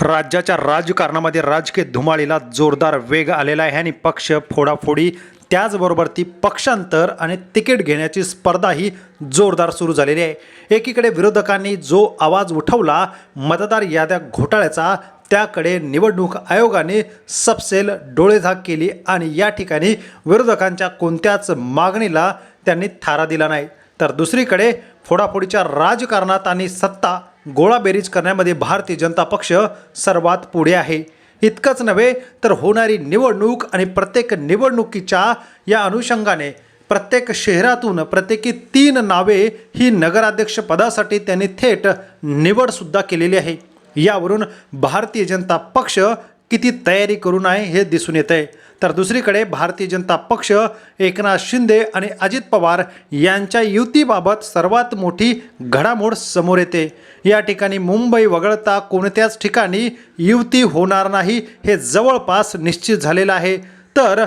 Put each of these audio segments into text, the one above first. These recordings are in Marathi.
राज्याच्या राजकारणामध्ये राजकीय धुमाळीला जोरदार वेग आलेला आहे आणि पक्ष फोडाफोडी. त्याचबरोबर ती पक्षांतर आणि तिकीट घेण्याची स्पर्धाही जोरदार सुरू झालेली आहे. एकीकडे विरोधकांनी जो आवाज उठवला मतदार याद्या घोटाळ्याचा त्याकडे निवडणूक आयोगाने सपसेल डोळेझाक केली आणि या ठिकाणी विरोधकांच्या कोणत्याच मागणीला त्यांनी थारा दिला नाही. तर दुसरीकडे फोडाफोडीच्या राजकारणात आणि सत्ता गोळाबेरीज करण्यामध्ये भारतीय जनता पक्ष सर्वात पुढे आहे. इतकंच नव्हे तर होणारी निवडणूक आणि प्रत्येक निवडणुकीच्या या अनुषंगाने प्रत्येक शहरातून प्रत्येकी तीन नावे ही नगराध्यक्षपदासाठी त्यांनी थेट निवडसुद्धा केलेली आहे. यावरून भारतीय जनता पक्ष किती तयारी करून आहे हे दिसून येत आहे तर दुसरीकडे भारतीय जनता पक्ष एकनाथ शिंदे आणि अजित पवार यांच्या युतीबाबत सर्वात मोठी घडामोड समोर येते. या ठिकाणी मुंबई वगळता कोणत्याच ठिकाणी युती होणार नाही हे जवळपास निश्चित झालेलं आहे. तर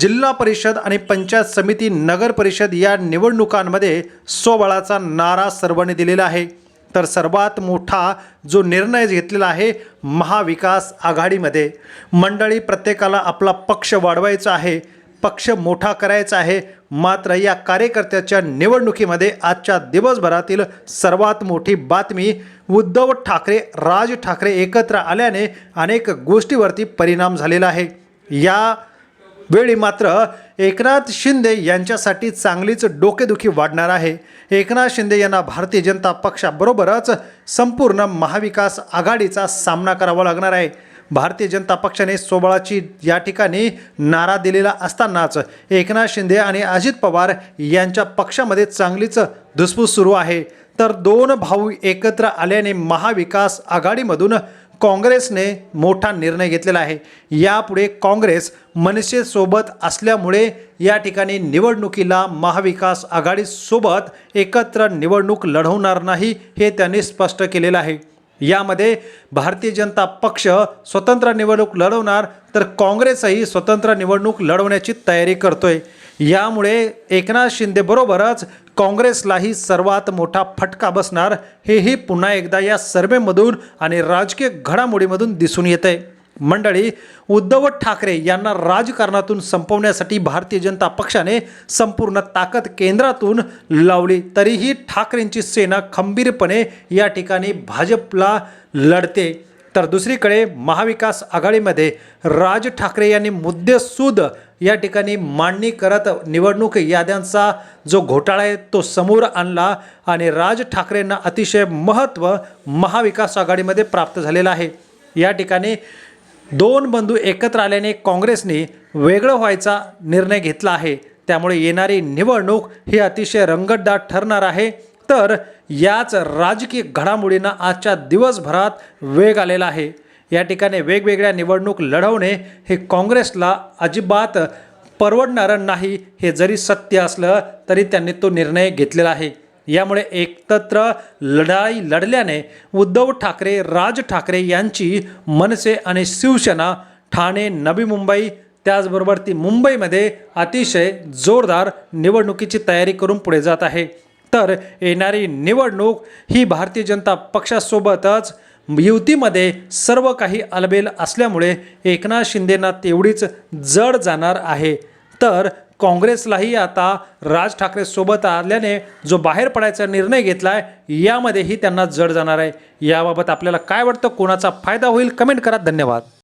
जिल्हा परिषद आणि पंचायत समिती नगर परिषद या निवडणुकांमध्ये स्वबळाचा नारा सर्वांनी दिलेला आहे. तर सर्वात मोठा जो निर्णय घेतलेला आहे महाविकास आघाडीमध्ये. मंडळी प्रत्येकाला आपला पक्ष वाढवायचा आहे पक्ष मोठा करायचा आहे. मात्र या कार्यकर्त्याच्या निवडणुकीमध्ये आजच्या दिवसभरातील सर्वात मोठी बातमी उद्धव ठाकरे राज ठाकरे एकत्र आल्याने अनेक गोष्टीवरती परिणाम झालेला आहे. या वेळी मात्र एकनाथ शिंदे यांच्यासाठी चांगलीच डोकेदुखी वाढणार आहे. एकनाथ शिंदे यांना भारतीय जनता पक्षाबरोबरच संपूर्ण महाविकास आघाडीचा सामना करावा लागणार आहे. भारतीय जनता पक्षाने सोबळाची या ठिकाणी नारा दिलेला असतानाच एकनाथ शिंदे आणि अजित पवार यांच्या पक्षामध्ये चांगलीच धुसफूस सुरू आहे. तर दोन भाऊ एकत्र आल्याने महाविकास आघाडीमधून काँग्रेसने मोठा निर्णय घेतलेला आहे. यापुढे काँग्रेस मनसेसोबत असल्यामुळे या ठिकाणी निवडणुकीला महाविकास आघाडीसोबत एकत्र निवडणूक लढवणार नाही हे त्यांनी स्पष्ट केलेलं आहे. यामध्ये भारतीय जनता पक्ष स्वतंत्र निवडणूक लढवणार तर काँग्रेसही स्वतंत्र निवडणूक लढवण्याची तयारी करतोय. यामुळे एकनाथ शिंदेबरोबरच काँग्रेसलाही सर्वात मोठा फटका बसणार हेही पुन्हा एकदा या सर्वेमधून आणि राजकीय घडामोडीमधून दिसून येत. आहे मंडळी उद्धव ठाकरे यांना राजकारणातून संपवण्यासाठी भारतीय जनता पक्षाने संपूर्ण ताकद केंद्रातून लावली. तरीही ठाकरेंची सेना खंबीरपणे या ठिकाणी भाजपला लढते. तर दुसरीकडे महाविकास आघाडीमध्ये राज ठाकरे यांनी मुद्देसूद या ठिकाणी मांडणी करत निवडणूक याद्यांचा जो घोटाळा आहे तो समोर आणला आणि राज ठाकरेंना अतिशय महत्त्व महाविकास आघाडीमध्ये प्राप्त झालेलं आहे. या ठिकाणी दोन बंधू एकत्र आल्याने काँग्रेसने वेगळं व्हायचा निर्णय घेतला आहे. त्यामुळे येणारी निवडणूक ही अतिशय रंगतदार ठरणार आहे. तर याच राजकीय घडामोडींना आजच्या दिवसभरात वेग आलेला आहे. या ठिकाणी वेगवेगळ्या निवडणूक लढवणे हे काँग्रेसला अजिबात परवडणारं नाही हे जरी सत्य असलं तरी त्यांनी तो निर्णय घेतलेला आहे. यामुळे एकत्र लढाई लढल्याने उद्धव ठाकरे राज ठाकरे यांची मनसे आणि शिवसेना ठाणे नवी मुंबई त्याचबरोबर ती मुंबईमध्ये अतिशय जोरदार निवडणुकीची तयारी करून पुढे जात आहे. तर येणारी निवडणूक ही भारतीय जनता पक्षासोबतच युतीमध्ये सर्व काही अलबेल असल्यामुळे एकनाथ शिंदेना तेवढीच जड जाणार आहे. तर काँग्रेसलाही आता राज ठाकरे सोबत आल्याने जो बाहेर पडायचा निर्णय घेतला आहे यामध्येही त्यांना जड जाणार आहे. याबाबत आपल्याला काय वाटतं कोणाचा फायदा होईल कमेंट करा. धन्यवाद.